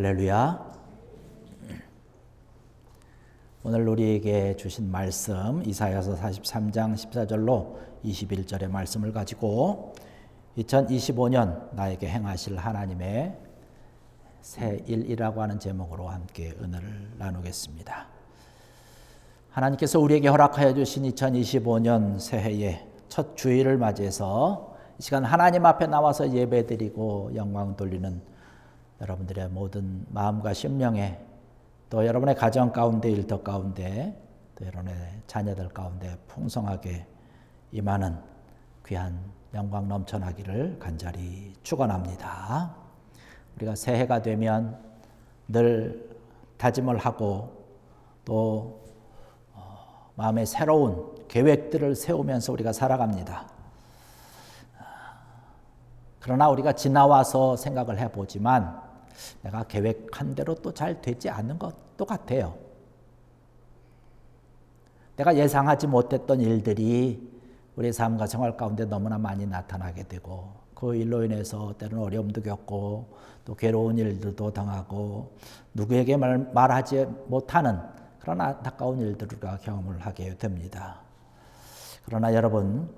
할렐루야. 오늘 우리에게 주신 말씀 이사야서 43장 14절로 21절의 말씀을 가지고 2025년 나에게 행하실 하나님의 새 일이라고 하는 제목으로 함께 은혜를 나누겠습니다. 하나님께서 우리에게 허락하여 주신 2025년 새해의 첫 주일을 맞이해서 이 시간 하나님 앞에 나와서 예배드리고 영광 돌리는 여러분들의 모든 마음과 심령에 또 여러분의 가정 가운데 일터 가운데 또 여러분의 자녀들 가운데 풍성하게 임하는 귀한 영광 넘쳐나기를 간절히 축원합니다. 우리가 새해가 되면 늘 다짐을 하고 또 어, 마음에 새로운 계획들을 세우면서 우리가 살아갑니다. 그러나 우리가 지나와서 생각을 해보지만 내가 계획한 대로 또 잘 되지 않는 것도 같아요. 내가 예상하지 못했던 일들이 우리 삶과 생활 가운데 너무나 많이 나타나게 되고 그 일로 인해서 때로는 어려움도 겪고 또 괴로운 일들도 당하고 누구에게 말, 말하지 못하는 그런 안타까운 우리가 경험을 하게 됩니다. 그러나 여러분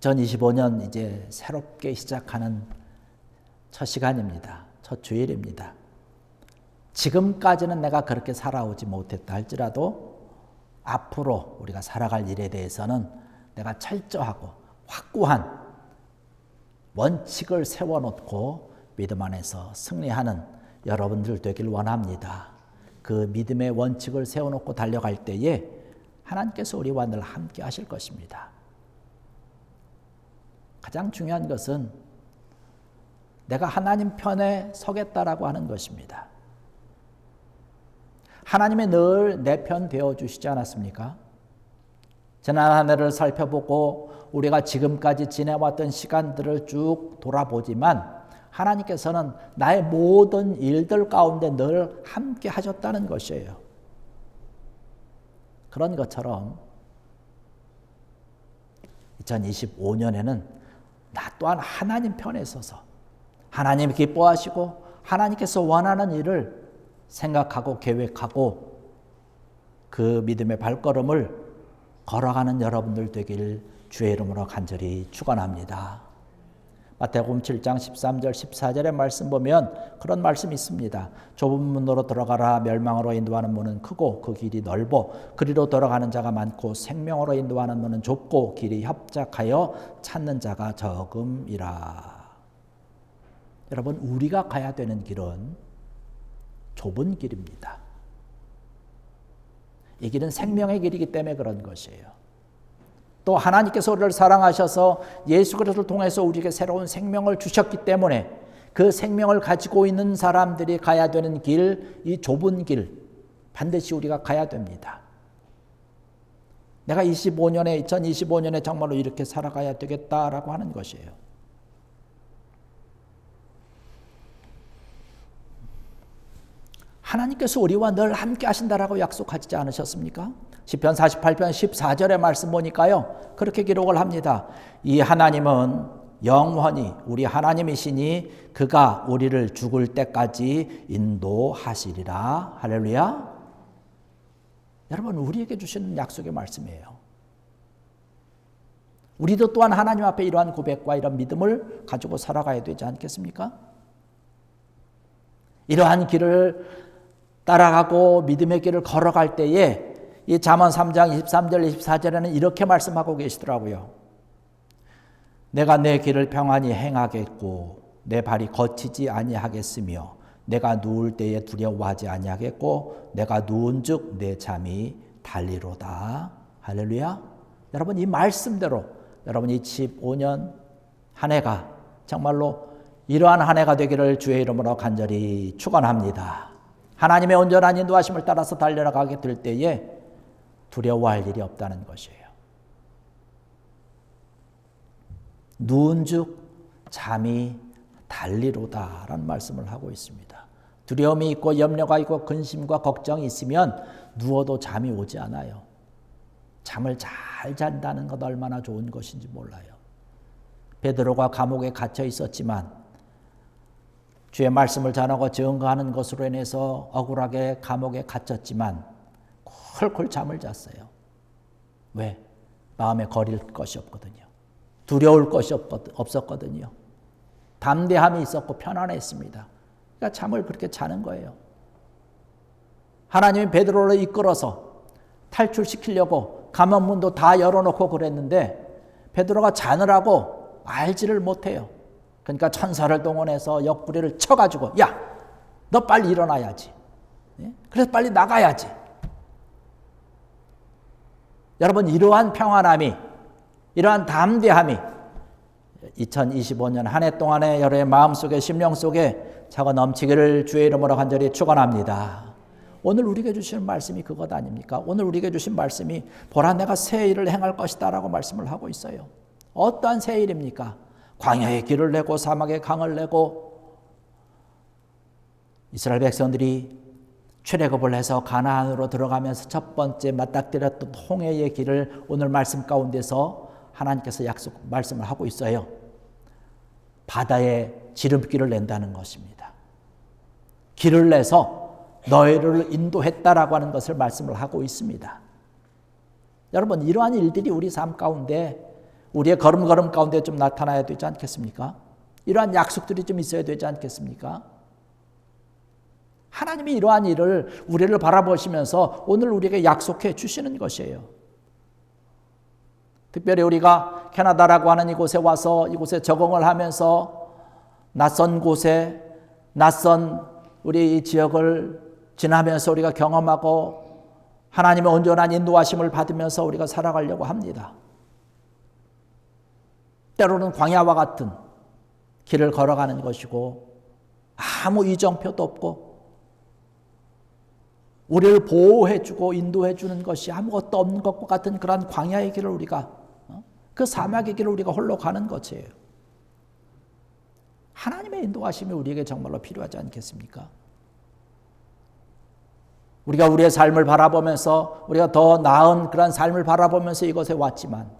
2025년 이제 새롭게 시작하는 첫 시간입니다. 첫 주일입니다. 지금까지는 내가 그렇게 살아오지 못했다 할지라도 앞으로 우리가 살아갈 일에 대해서는 내가 철저하고 확고한 원칙을 세워놓고 믿음 안에서 승리하는 여러분들 되길 원합니다. 그 믿음의 원칙을 세워놓고 달려갈 때에 하나님께서 우리와 늘 함께 하실 것입니다. 가장 중요한 것은 내가 하나님 편에 서겠다라고 하는 것입니다. 하나님의 늘 내 편 되어 주시지 않았습니까? 지난 한 해를 살펴보고 우리가 지금까지 지내왔던 시간들을 쭉 돌아보지만 하나님께서는 나의 모든 일들 가운데 늘 함께 하셨다는 것이에요. 그런 것처럼 2025년에는 나 또한 하나님 편에 서서 하나님 기뻐하시고 하나님께서 원하는 일을 생각하고 계획하고 그 믿음의 발걸음을 걸어가는 여러분들 되길 주의 이름으로 간절히 축원합니다. 마태복음 7장 13절 14절의 말씀 보면 그런 말씀이 있습니다. 좁은 문으로 들어가라 멸망으로 인도하는 문은 크고 그 길이 넓어 그리로 들어가는 자가 많고 생명으로 인도하는 문은 좁고 길이 협착하여 찾는 자가 적음이라. 여러분 우리가 가야 되는 길은 좁은 길입니다. 이 길은 생명의 길이기 때문에 그런 것이에요. 또 하나님께서 우리를 사랑하셔서 예수 그리스도를 통해서 우리에게 새로운 생명을 주셨기 때문에 그 생명을 가지고 있는 사람들이 가야 되는 길, 이 좁은 길 반드시 우리가 가야 됩니다. 내가 25년에 2025년에 정말로 이렇게 살아가야 되겠다라고 하는 것이에요. 하나님께서 우리와 늘 함께 하신다라고 약속하지 않으셨습니까? 시편 48편 14절의 말씀 보니까요. 그렇게 기록을 합니다. 이 하나님은 영원히 우리 하나님이시니 그가 우리를 죽을 때까지 인도하시리라. 할렐루야. 여러분 우리에게 주시는 약속의 말씀이에요. 우리도 또한 하나님 앞에 이러한 고백과 이런 믿음을 가지고 살아가야 되지 않겠습니까? 이러한 길을 따라가고 믿음의 길을 걸어갈 때에 이 잠언 3장 23절 24절에는 이렇게 말씀하고 계시더라고요. 내가 내 길을 평안히 행하겠고 내 발이 거치지 아니하겠으며 내가 누울 때에 두려워하지 아니하겠고 내가 누운즉 내 잠이 달리로다. 할렐루야. 여러분 이 말씀대로 여러분 25년 한 해가 정말로 이러한 한 해가 되기를 주의 이름으로 간절히 축원합니다. 하나님의 온전한 인도하심을 따라서 달려가게 될 때에 두려워할 일이 없다는 것이에요. 누운즉 잠이 달리로다라는 말씀을 하고 있습니다. 두려움이 있고 염려가 있고 근심과 걱정이 있으면 누워도 잠이 오지 않아요. 잠을 잘 잔다는 것 얼마나 좋은 것인지 몰라요. 베드로가 감옥에 갇혀 있었지만 주의 말씀을 전하고 증거하는 것으로 인해서 억울하게 감옥에 갇혔지만 콜콜 잠을 잤어요. 왜? 마음에 거릴 것이 없거든요. 두려울 것이 없었거든요. 담대함이 있었고 편안했습니다. 그러니까 잠을 그렇게 자는 거예요. 하나님이 베드로를 이끌어서 탈출시키려고 감옥문도 다 열어놓고 그랬는데 베드로가 자느라고 알지를 못해요. 그러니까 천사를 동원해서 옆구리를 쳐가지고 야, 너 빨리 일어나야지. 예? 그래서 빨리 나가야지. 여러분 이러한 평안함이 이러한 담대함이 2025년 한 해 동안의 여러의 마음속에 심령 속에 차고 넘치기를 주의 이름으로 간절히 축원합니다. 오늘 우리에게 주시는 말씀이 그것 아닙니까? 오늘 우리에게 주신 말씀이 보라 내가 새 일을 행할 것이다라고 말씀을 하고 있어요. 어떠한 새 일입니까? 광야에 길을 내고 사막에 강을 내고 이스라엘 백성들이 출애굽을 해서 가나안으로 들어가면서 첫 번째 맞닥뜨렸던 홍해의 길을 오늘 말씀 가운데서 하나님께서 약속 말씀을 하고 있어요. 바다에 지름길을 낸다는 것입니다. 길을 내서 너희를 인도했다라고 하는 것을 말씀을 하고 있습니다. 여러분 이러한 일들이 우리 삶 가운데 우리의 걸음걸음 가운데 좀 나타나야 되지 않겠습니까? 이러한 약속들이 좀 있어야 되지 않겠습니까? 하나님이 이러한 일을 우리를 바라보시면서 오늘 우리에게 약속해 주시는 것이에요. 특별히 우리가 캐나다라고 하는 이곳에 와서 이곳에 적응을 하면서 낯선 곳에 낯선 우리 이 지역을 지나면서 우리가 경험하고 하나님의 온전한 인도하심을 받으면서 우리가 살아가려고 합니다. 때로는 광야와 같은 길을 걸어가는 것이고 아무 이정표도 없고 우리를 보호해주고 인도해주는 것이 아무것도 없는 것과 같은 그러 광야의 길을 우리가 어? 그 사막의 길을 우리가 홀로 가는 것이에요. 하나님의 인도하심이 우리에게 정말로 필요하지 않겠습니까? 우리가 우리의 삶을 바라보면서 우리가 더 나은 그런 삶을 바라보면서 이곳에 왔지만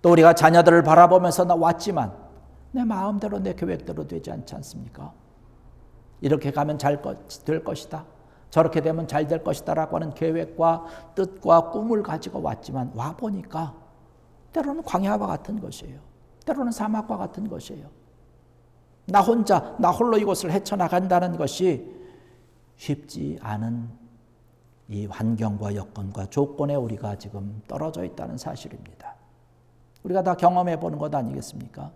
또 우리가 자녀들을 바라보면서 나 왔지만 내 마음대로 내 계획대로 되지 않지 않습니까? 이렇게 가면 잘 될 것이다. 저렇게 되면 잘 될 것이다라고 하는 계획과 뜻과 꿈을 가지고 왔지만 와 보니까 때로는 광야와 같은 것이에요. 때로는 사막과 같은 것이에요. 나 혼자 나 홀로 이곳을 헤쳐나간다는 것이 쉽지 않은 이 환경과 여건과 조건에 우리가 지금 떨어져 있다는 사실입니다. 우리가 다 경험해 보는 것 아니겠습니까?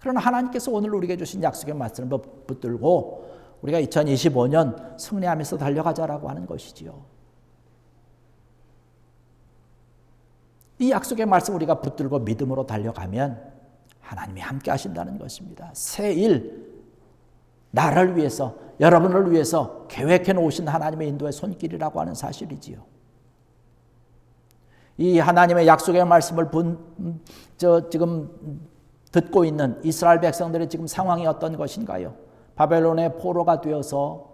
그러나 하나님께서 오늘 우리에게 주신 약속의 말씀을 붙들고 우리가 2025년 승리하면서 달려가자라고 하는 것이지요. 이 약속의 말씀 우리가 붙들고 믿음으로 달려가면 하나님이 함께 하신다는 것입니다. 새 일, 나를 위해서, 여러분을 위해서 계획해 놓으신 하나님의 인도의 손길이라고 하는 사실이지요. 이 하나님의 약속의 말씀을 분, 저 지금 듣고 있는 이스라엘 백성들의 지금 상황이 어떤 것인가요? 바벨론의 포로가 되어서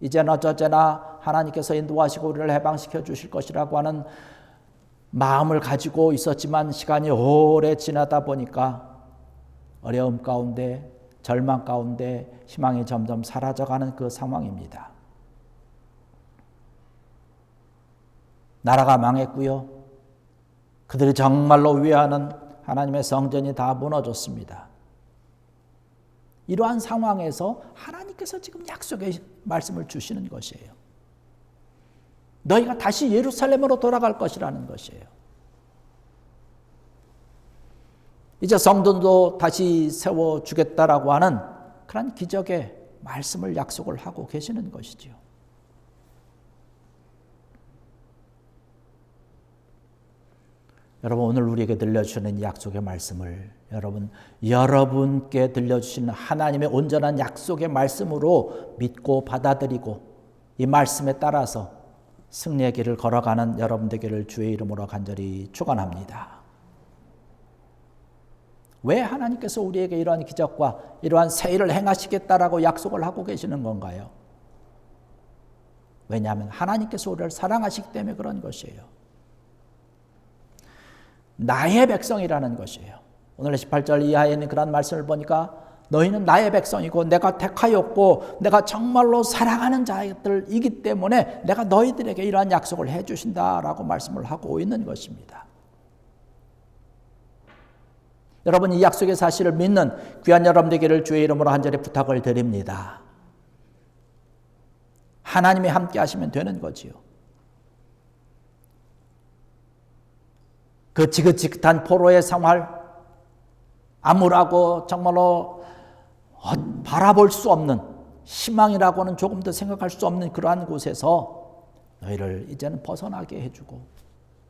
이제는 어쩌나 하나님께서 인도하시고 우리를 해방시켜 주실 것이라고 하는 마음을 가지고 있었지만 시간이 오래 지나다 보니까 어려움 가운데 절망 가운데 희망이 점점 사라져가는 그 상황입니다. 나라가 망했고요. 그들이 정말로 위하는 하나님의 성전이 다 무너졌습니다. 이러한 상황에서 하나님께서 지금 약속의 말씀을 주시는 것이에요. 너희가 다시 예루살렘으로 돌아갈 것이라는 것이에요. 이제 성전도 다시 세워 주겠다라고 하는 그런 기적의 말씀을 약속을 하고 계시는 것이지요. 여러분 오늘 우리에게 들려주시는 약속의 말씀을 여러분 여러분께 들려주시는 하나님의 온전한 약속의 말씀으로 믿고 받아들이고 이 말씀에 따라서 승리의 길을 걸어가는 여러분 되기를 주의 이름으로 간절히 축원합니다. 왜 하나님께서 우리에게 이러한 기적과 이러한 새 일을 행하시겠다라고 약속을 하고 계시는 건가요? 왜냐하면 하나님께서 우리를 사랑하시기 때문에 그런 것이에요. 나의 백성이라는 것이에요. 오늘 18절 이하에 있는 그런 말씀을 보니까 너희는 나의 백성이고 내가 택하였고 내가 정말로 사랑하는 자들이기 때문에 내가 너희들에게 이러한 약속을 해 주신다라고 말씀을 하고 있는 것입니다. 여러분 이 약속의 사실을 믿는 귀한 여러분들에게를 주의 이름으로 한절에 부탁을 드립니다. 하나님이 함께 하시면 되는 거지요. 그 지긋지긋한 포로의 생활, 암울하고 정말로 바라볼 수 없는 희망이라고는 조금 더 생각할 수 없는 그러한 곳에서 너희를 이제는 벗어나게 해주고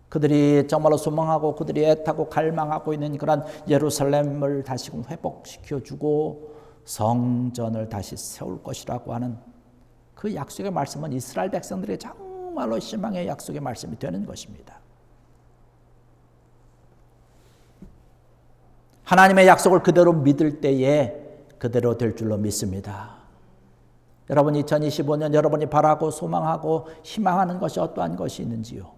그들이 정말로 소망하고 그들이 애타고 갈망하고 있는 그러한 예루살렘을 다시금 회복시켜 주고 성전을 다시 세울 것이라고 하는 그 약속의 말씀은 이스라엘 백성들의 정말로 희망의 약속의 말씀이 되는 것입니다. 하나님의 약속을 그대로 믿을 때에 그대로 될 줄로 믿습니다. 여러분 2025년 여러분이 바라고 소망하고 희망하는 것이 어떠한 것이 있는지요?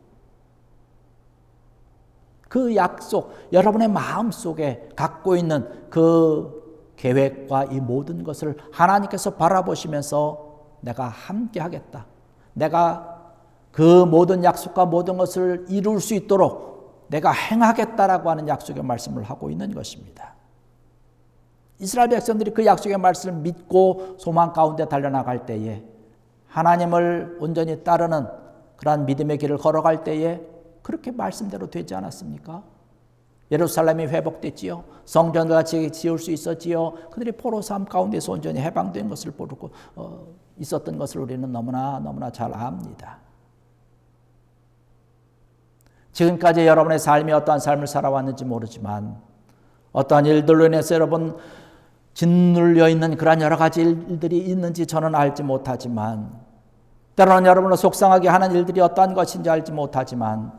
그 약속, 여러분의 마음 속에 갖고 있는 그 계획과 이 모든 것을 하나님께서 바라보시면서 내가 함께 하겠다. 내가 그 모든 약속과 모든 것을 이룰 수 있도록 내가 행하겠다라고 하는 약속의 말씀을 하고 있는 것입니다. 이스라엘 백성들이 그 약속의 말씀을 믿고 소망 가운데 달려나갈 때에 하나님을 온전히 따르는 그러한 믿음의 길을 걸어갈 때에 그렇게 말씀대로 되지 않았습니까? 예루살렘이 회복됐지요. 성전을 같이 지을 수 있었지요. 그들이 포로 삶 가운데서 온전히 해방된 것을 보고 어, 있었던 것을 우리는 너무나 너무나 잘 압니다. 지금까지 여러분의 삶이 어떠한 삶을 살아왔는지 모르지만 어떠한 일들로 인해서 여러분 짓눌려 있는 그러한 여러 가지 일들이 있는지 저는 알지 못하지만 때로는 여러분을 속상하게 하는 일들이 어떠한 것인지 알지 못하지만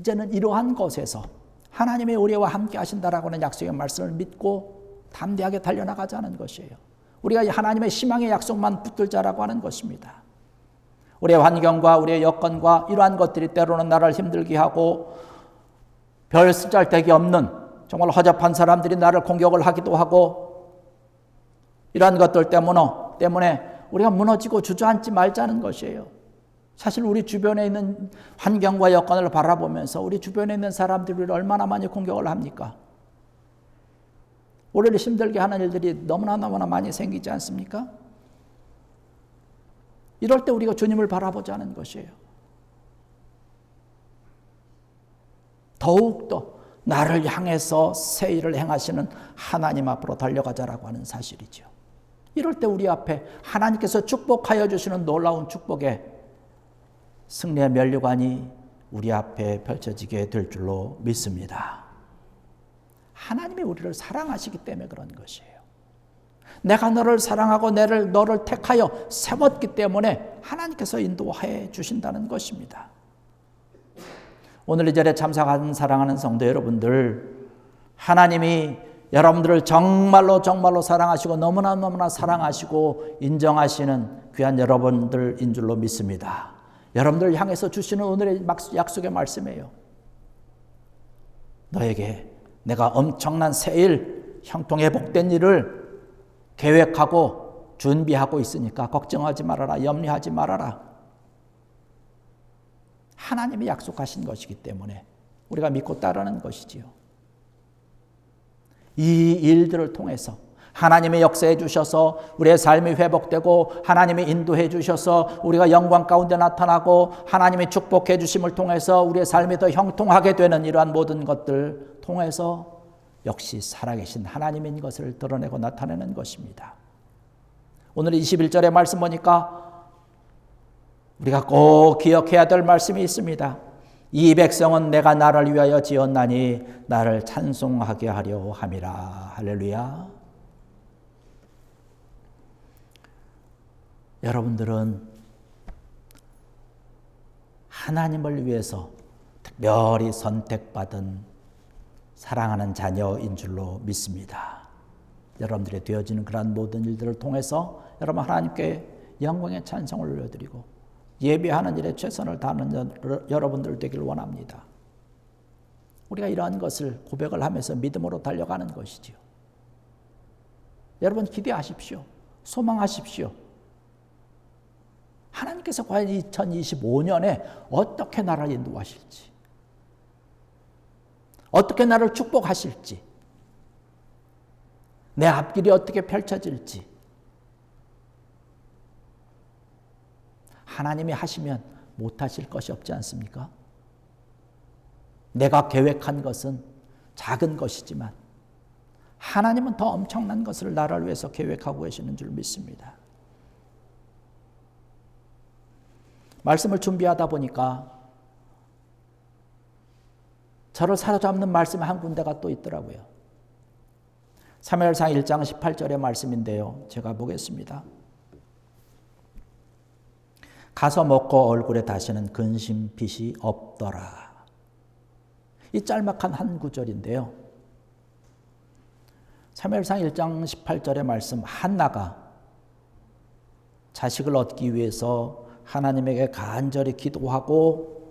이제는 이러한 것에서 하나님의 우리와 함께 하신다라고 하는 약속의 말씀을 믿고 담대하게 달려나가자는 것이에요. 우리가 하나님의 희망의 약속만 붙들자라고 하는 것입니다. 우리의 환경과 우리의 여건과 이러한 것들이 때로는 나를 힘들게 하고 별 쓰잘데기 없는 정말 허접한 사람들이 나를 공격을 하기도 하고 이러한 것들 때문에 때문에 우리가 무너지고 주저앉지 말자는 것이에요. 사실 우리 주변에 있는 환경과 여건을 바라보면서 우리 주변에 있는 사람들이 얼마나 많이 공격을 합니까? 우리를 힘들게 하는 일들이 너무나 너무나 많이 생기지 않습니까? 이럴 때 우리가 주님을 바라보자는 것이에요. 더욱더 나를 향해서 새 일을 행하시는 하나님 앞으로 달려가자라고 하는 사실이죠. 이럴 때 우리 앞에 하나님께서 축복하여 주시는 놀라운 축복의 승리의 면류관이 우리 앞에 펼쳐지게 될 줄로 믿습니다. 하나님이 우리를 사랑하시기 때문에 그런 것이에요. 내가 너를 사랑하고 너를, 너를 택하여 세웠기 때문에 하나님께서 인도해 주신다는 것입니다. 오늘 이 자리에 참석한 사랑하는 성도 여러분들, 하나님이 여러분들을 정말로 정말로 사랑하시고 너무나 너무나 사랑하시고 인정하시는 귀한 여러분들인 줄로 믿습니다. 여러분들 향해서 주시는 오늘의 약속의 말씀이에요. 너에게 내가 엄청난 새일, 형통에 복된 일을 계획하고 준비하고 있으니까 걱정하지 말아라. 염려하지 말아라. 하나님이 약속하신 것이기 때문에 우리가 믿고 따르는 것이지요. 이 일들을 통해서 하나님의 역사해 주셔서 우리의 삶이 회복되고 하나님이 인도해 주셔서 우리가 영광 가운데 나타나고 하나님이 축복해 주심을 통해서 우리의 삶이 더 형통하게 되는 이러한 모든 것들 통해서 역시 살아계신 하나님인 것을 드러내고 나타내는 것입니다. 오늘 21절의 말씀 보니까 우리가 꼭 기억해야 될 말씀이 있습니다. 이 백성은 내가 나를 위하여 지었나니 나를 찬송하게 하려 함이라. 할렐루야. 여러분들은 하나님을 위해서 특별히 선택받은 사랑하는 자녀인 줄로 믿습니다. 여러분들이 되어지는 그러한 모든 일들을 통해서 여러분 하나님께 영광의 찬송을 올려드리고 예배하는 일에 최선을 다하는 여러분들 되기를 원합니다. 우리가 이러한 것을 고백을 하면서 믿음으로 달려가는 것이지요. 여러분 기대하십시오. 소망하십시오. 하나님께서 과연 2025년에 어떻게 나를 인도하실지, 어떻게 나를 축복하실지, 내 앞길이 어떻게 펼쳐질지, 하나님이 하시면 못하실 것이 없지 않습니까? 내가 계획한 것은 작은 것이지만 하나님은 더 엄청난 것을 나를 위해서 계획하고 계시는 줄 믿습니다. 말씀을 준비하다 보니까 저를 사로잡는 말씀 한 군데가 또 있더라고요. 3일상 1장 18절의 말씀인데요. 제가 보겠습니다. 가서 먹고 얼굴에 다시는 근심빛이 없더라. 이 짤막한 한 구절인데요. 3일상 1장 18절의 말씀 한나가 자식을 얻기 위해서 하나님에게 간절히 기도하고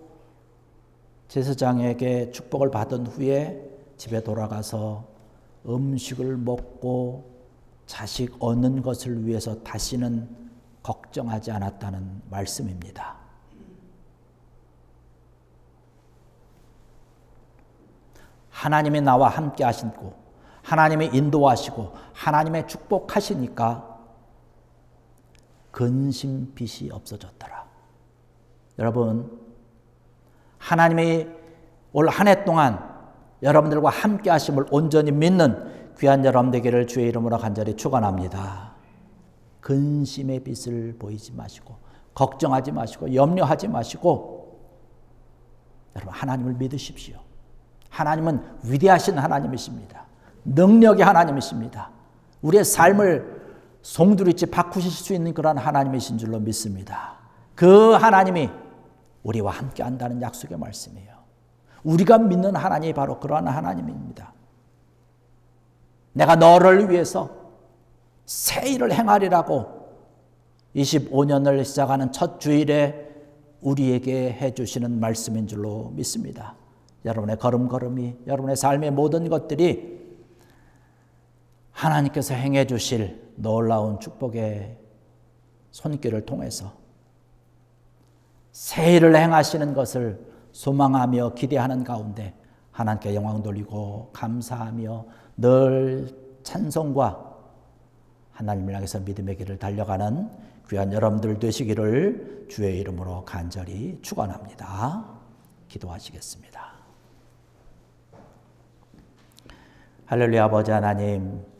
제사장에게 축복을 받은 후에 집에 돌아가서 음식을 먹고 자식 얻는 것을 위해서 다시는 걱정하지 않았다는 말씀입니다. 하나님이 나와 함께 하시고 하나님이 인도하시고 하나님의 축복하시니까 근심빛이 없어졌더라. 여러분 하나님이 올 한 해 동안 여러분들과 함께 하심을 온전히 믿는 귀한 여러분 되기를 주의 이름으로 간절히 축원합니다. 근심의 빛을 보이지 마시고 걱정하지 마시고 염려하지 마시고 여러분 하나님을 믿으십시오. 하나님은 위대하신 하나님이십니다. 능력의 하나님이십니다. 우리의 삶을 송두리째 바꾸실 수 있는 그런 하나님이신 줄로 믿습니다. 그 하나님이 우리와 함께 한다는 약속의 말씀이에요. 우리가 믿는 하나님이 바로 그러한 하나님입니다. 내가 너를 위해서 새 일을 행하리라고 25년을 시작하는 첫 주일에 우리에게 해주시는 말씀인 줄로 믿습니다. 여러분의 걸음걸음이, 여러분의 삶의 모든 것들이 하나님께서 행해 주실 놀라운 축복의 손길을 통해서 새 일을 행하시는 것을 소망하며 기대하는 가운데 하나님께 영광 돌리고 감사하며 늘 찬송과 하나님을 향해서 믿음의 길을 달려가는 귀한 여러분들 되시기를 주의 이름으로 간절히 축원합니다. 기도하시겠습니다. 할렐루야 아버지 하나님